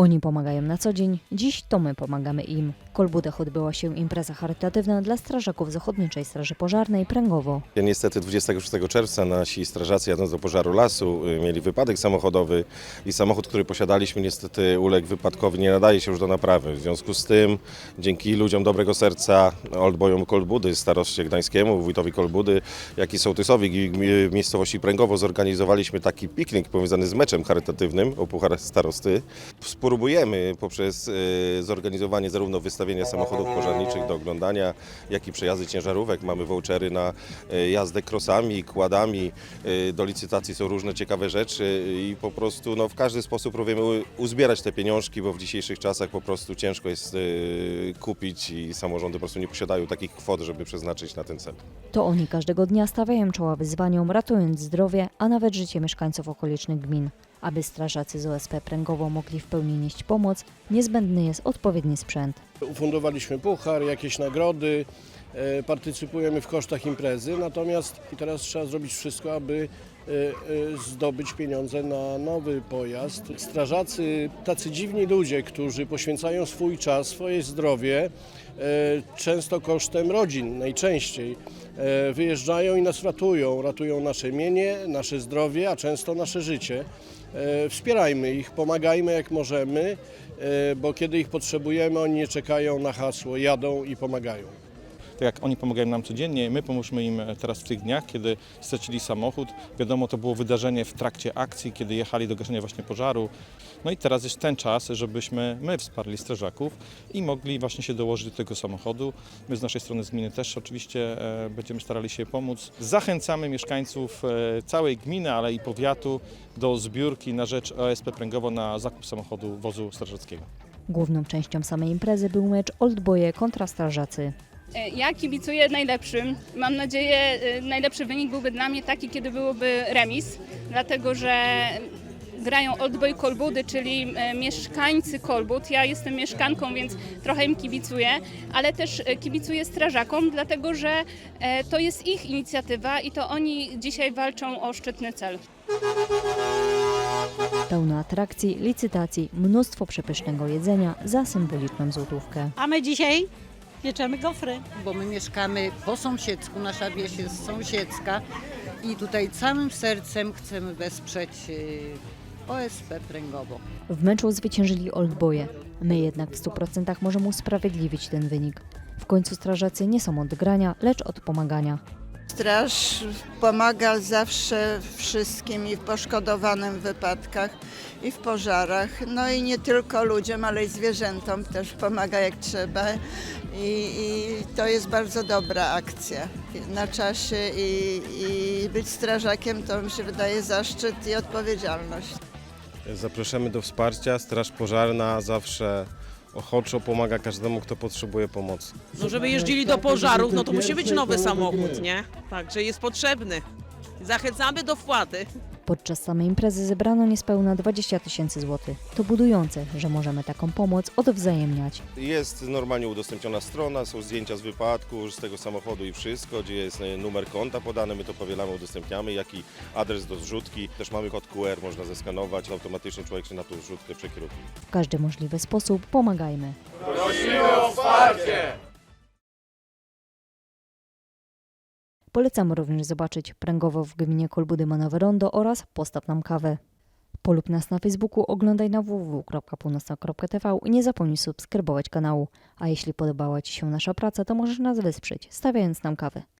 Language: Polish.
Oni pomagają na co dzień, dziś to my pomagamy im. W Kolbudach odbyła się impreza charytatywna dla strażaków z Straży Pożarnej Pręgowo. Niestety 26 czerwca nasi strażacy jadąc do pożaru lasu y, mieli wypadek samochodowy i samochód, który posiadaliśmy niestety uległ wypadkowi, nie nadaje się już do naprawy. W związku z tym dzięki ludziom dobrego serca, oldboyom Kolbudy, staroście gdańskiemu, wójtowi Kolbudy, jak i sołtysowi gmi- miejscowości Pręgowo zorganizowaliśmy taki piknik powiązany z meczem charytatywnym o Puchar Starosty. Spróbujemy poprzez y, zorganizowanie zarówno wystawienia samochodów pożarniczych do oglądania, jak i przejazdy ciężarówek. Mamy vouchery na y, jazdę krosami, kładami. Y, Do licytacji są różne ciekawe rzeczy i po prostu no, w każdy sposób próbujemy uzbierać te pieniążki, bo w dzisiejszych czasach po prostu ciężko jest kupić i samorządy po prostu nie posiadają takich kwot, żeby przeznaczyć na ten cel. To oni każdego dnia stawiają czoła wyzwaniom, ratując zdrowie, a nawet życie mieszkańców okolicznych gmin. Aby strażacy z OSP Pręgowo mogli w pełni nieść pomoc, niezbędny jest odpowiedni sprzęt. Ufundowaliśmy puchar, jakieś nagrody, e, partycypujemy w kosztach imprezy, natomiast teraz trzeba zrobić wszystko, aby e, e, zdobyć pieniądze na nowy pojazd. Strażacy, tacy dziwni ludzie, którzy poświęcają swój czas, swoje zdrowie, często kosztem rodzin, najczęściej, wyjeżdżają i nas ratują. Ratują nasze mienie, nasze zdrowie, a często nasze życie. E, Wspierajmy ich, pomagajmy jak możemy, e, bo kiedy ich potrzebujemy, oni nie czekają na hasło, jadą i pomagają. Tak jak oni pomagają nam codziennie, my pomóżmy im teraz w tych dniach, kiedy stracili samochód. Wiadomo, to było wydarzenie w trakcie akcji, kiedy jechali do gaszenia właśnie pożaru. No i teraz jest ten czas, żebyśmy my wsparli strażaków i mogli właśnie się dołożyć do tego samochodu. My z naszej strony z gminy też oczywiście e, będziemy starali się pomóc. Zachęcamy mieszkańców e, całej gminy, ale i powiatu do zbiórki na rzecz OSP Pręgowo na zakup samochodu wozu strażackiego. Główną częścią samej imprezy był mecz Oldboye kontra strażacy. E, Ja kibicuję najlepszym. Mam nadzieję, e, najlepszy wynik byłby dla mnie taki, kiedy byłoby remis, dlatego że grają Oldboy Kolbudy, czyli e, mieszkańcy Kolbud. Ja jestem mieszkanką, więc trochę im kibicuję, ale też kibicuję strażakom, dlatego że to jest ich inicjatywa i to oni dzisiaj walczą o szczytny cel. Pełno atrakcji, licytacji, mnóstwo przepysznego jedzenia za symboliczną złotówkę. A my dzisiaj pieczemy gofry. bo my mieszkamy po sąsiedzku, nasza wieś jest sąsiedzka i tutaj całym sercem chcemy wesprzeć y, OSP Pręgowo. W meczu zwyciężyli Oldboye. My jednak w 100% możemy usprawiedliwić ten wynik. W końcu strażacy nie są od grania, lecz od pomagania. Straż pomaga zawsze wszystkim i w poszkodowanym wypadkach, i w pożarach. No i nie tylko ludziom, ale i zwierzętom też pomaga jak trzeba. I, i to jest bardzo dobra akcja na czasie i, i być strażakiem to mi się wydaje zaszczyt i odpowiedzialność. Zapraszamy do wsparcia. Straż Pożarna zawsze ochoczo pomaga każdemu, kto potrzebuje pomocy. No żeby jeździli do pożarów, no to musi być nowy samochód, nie? Także jest potrzebny. Zachęcamy do wpłaty. Podczas samej imprezy zebrano niespełna 20 tysięcy złotych. To budujące, że możemy taką pomoc odwzajemniać. Jest normalnie udostępniona strona, są zdjęcia z wypadku, z tego samochodu i wszystko, gdzie jest e, numer konta podany, my to powielamy, udostępniamy, jak i adres do zrzutki. Też mamy kod QR, można zeskanować, automatycznie człowiek się na tą zrzutkę przekieruje. W każdy możliwy sposób pomagajmy. Polecam również zobaczyć Pręgowo w gminie Kolbudy ma nowe rondo oraz Postaw nam kawę. Polub nas na Facebooku, oglądaj na www.północna.tv i nie zapomnij subskrybować kanału. A jeśli podobała Ci się nasza praca, to możesz nas wesprzeć, stawiając nam kawę.